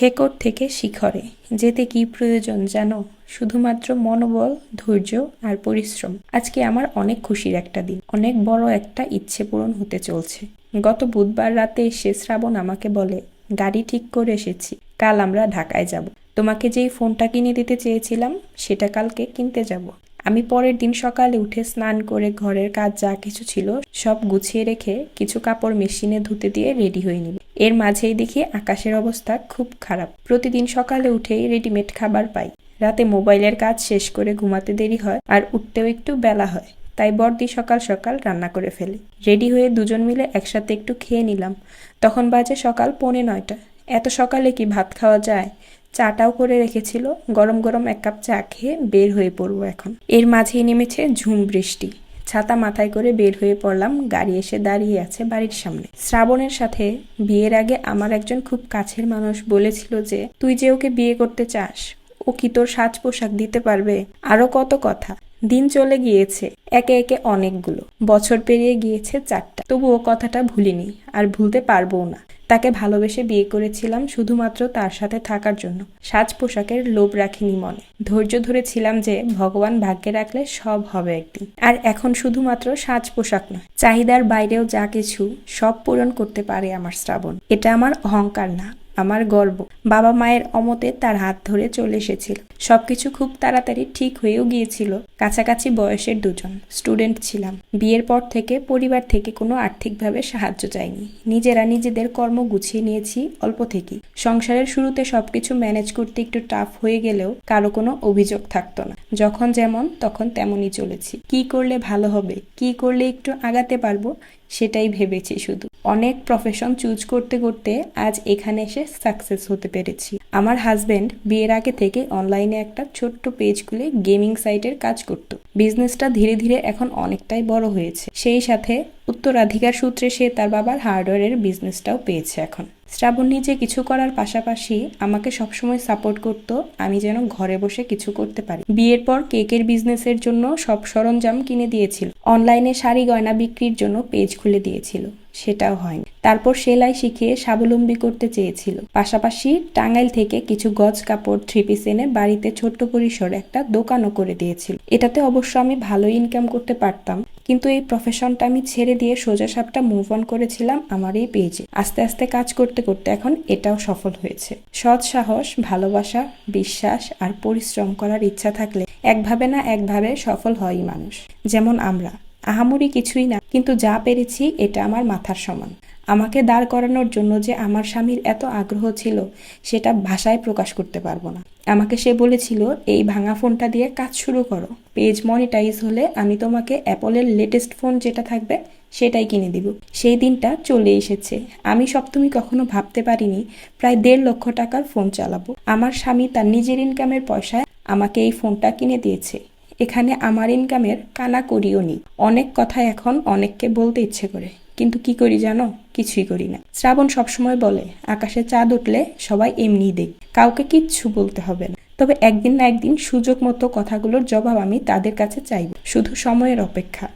শেকড় থেকে শিখরে, যেতে কি প্রয়োজন জানো? শুধুমাত্র মনোবল, ধৈর্য আর পরিশ্রম। আজকে আমার অনেক খুশির একটা দিন। অনেক বড় একটা ইচ্ছে পূরণ হতে চলছে। গত বুধবার রাতে এসে শ্রাবণ আমাকে বলে, গাড়ি ঠিক করে এসেছি, কাল আমরা ঢাকায় যাব। তোমাকে যেই ফোনটা কিনে দিতে চেয়েছিলাম, সেটা কালকে কিনতে যাব। আমি পরের দিন সকালে উঠে স্নান করে ঘরের কাজ যা কিছু ছিল সব গুছিয়ে রেখে কিছু কাপড় মেশিনে ধুতে দিয়ে রেডি হয়ে নিব। এর মাঝেই দেখি আকাশের অবস্থা খুব খারাপ। প্রতিদিন সকালে উঠেই রেডিমেড খাবার পাই। রাতে মোবাইলের কাজ শেষ করে ঘুমাতে দেরি হয় আর উঠতেও একটু বেলা হয়। তাই বর্দি সকাল সকাল রান্না করে ফেলি। রেডি হয়ে দুজন মিলে একসাথে একটু খেয়ে নিলাম। তখন বাজে সকাল পৌনে নয়টা। এত সকালে কি ভাত খাওয়া যায়? চাটাও করে রেখেছিল। গরম গরম এক কাপ চা খেয়ে বের হয়ে পড়ব এখন। এর মাঝেই নেমেছে ঝুম বৃষ্টি। ছাতা মাথায় করে বের হয়ে পড়লাম। গাড়ি এসে দাঁড়িয়ে আছে বাড়ির সামনে। শ্রাবণের সাথে বিয়ের আগে আমার একজন খুব কাছের মানুষ বলেছিল যে, তুই যে ওকে বিয়ে করতে চাস, ও কি তোর সাজ পোশাক দিতে পারবে? আরও কত কথা। দিন চলে গিয়েছে, একে একে অনেকগুলো। বছর পেরিয়ে গিয়েছে চারটা। তবু ও কথাটা ভুলিনি, আর ভুলতে পারব না। তাকে ভালোবেসে বিয়ে করেছিলাম শুধুমাত্র তার সাথে থাকার জন্য। সাজ পোশাকের লোভ রাখিনি মনে। ধৈর্য ধরেছিলাম যে ভগবান ভাগ্যে রাখলে সব হবে একদিন। আর এখন শুধুমাত্র সাজ পোশাক নয়, চাহিদার বাইরেও যা কিছু সব পূরণ করতে পারে আমার শ্রাবণ। এটা আমার অহংকার না, আমার গর্ব। বাবা মায়ের অমতে তার হাত ধরে চলে এসেছিল। সবকিছু খুব তাড়াতাড়ি ঠিক হয়েও গিয়েছিল। কাছাকাছি বয়সের দুজন, স্টুডেন্ট ছিলাম। বিয়ের পর থেকে পরিবার থেকে কোনো আর্থিকভাবে সাহায্য চাইনি। নিজেরা নিজেদের কর্ম গুছিয়ে নিয়েছি অল্প থেকেই। সংসারের শুরুতে সবকিছু ম্যানেজ করতে একটু টাফ হয়ে গেলেও কারও কোনো অভিযোগ থাকতো না। যখন যেমন, তখন তেমনই চলেছি। কি করলে ভালো হবে, কি করলে একটু আগাতে পারব, সেটাই ভেবেছি শুধু। অনেক প্রফেশন চুজ করতে করতে আজ এখানে এসে সাকসেস হতে পেরেছি। আমার হাজবেন্ড বিয়ের আগে থেকে অনলাইনে একটা ছোট্ট পেজ খুলে গেমিং সাইটের কাজ করত। বিজনেসটা ধীরে ধীরে এখন অনেকটাই বড় হয়েছে। সেই সাথে উত্তরাধিকার সূত্রে সে তার বাবার হার্ডওয়্যারের বিজনেসটাও পেয়েছে এখন। শ্রাবণ নিজে কিছু করার পাশাপাশি আমাকে সবসময় সাপোর্ট করতো, আমি যেন ঘরে বসে কিছু করতে পারি। বিয়ের পর কেকের বিজনেসের জন্য সব সরঞ্জাম কিনে দিয়েছিল। অনলাইনে শাড়ি গয়না বিক্রির জন্য পেজ খুলে দিয়েছিল। সেটাও হয়নি। তারপর সেলাই শিখিয়ে স্বাবলম্বী করতে চেয়েছিল। পাশাপাশি টাঙ্গাইল থেকে কিছু গজ কাপড় থ্রি পিস এনে বাড়িতে ছোট্ট পরিসরে একটা দোকানও করে দিয়েছিল। এটাতে অবশ্য আমি ভালো ইনকাম করতে পারতাম, কিন্তু এই প্রফেশনটা আমি ছেড়ে দিয়ে সোজা সাপটা মুভ অন করেছিলাম আমার এই পেজে আস্তে আস্তে কাজ করতে করতে এখন এটাও সফল হয়েছে। সৎ সাহস, ভালোবাসা, বিশ্বাস আর পরিশ্রম করার ইচ্ছা থাকলে একভাবে না একভাবে সফল হয় মানুষ। যেমন আমরা। আহামরি কিছুই না, কিন্তু যা পেরেছি এটা আমার মাথার সমান। আমাকে দাঁড় করানোর জন্য যে আমার স্বামীর এত আগ্রহ ছিল, সেটা ভাষায় প্রকাশ করতে পারব না। আমাকে সে বলেছিল, এই ভাঙা ফোনটা দিয়ে কাজ শুরু করো। পেজ মনিটাইজ হলে আমি তোমাকে অ্যাপলের লেটেস্ট ফোন যেটা থাকবে, সেটাই কিনে দিব। সেই দিনটা চলে এসেছে। আমি সপ্তমী কখনো ভাবতে পারিনি, প্রায় দেড় লক্ষ টাকার ফোন চালাবো। আমার স্বামী তার নিজের ইনকামের পয়সায় আমাকে এই ফোনটা কিনে দিয়েছে। এখানে আমার ইনকামের কানা করিও নি। অনেক কথা এখন অনেককে বলতে ইচ্ছে করে। কিন্তু কি করি জানো? কিছুই করি না। শ্রাবণ সবসময় বলে, আকাশে চাঁদ উঠলে সবাই এমনি দেখ। কাউকে কিচ্ছু বলতে হবে না। তবে একদিন না একদিন সুযোগ মতো কথাগুলোর জবাব আমি তাদের কাছে চাইব। শুধু সময়ের অপেক্ষা।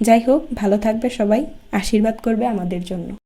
যাই হোক, ভালো থাকবে সবাই। আশীর্বাদ করবে আমাদের জন্য।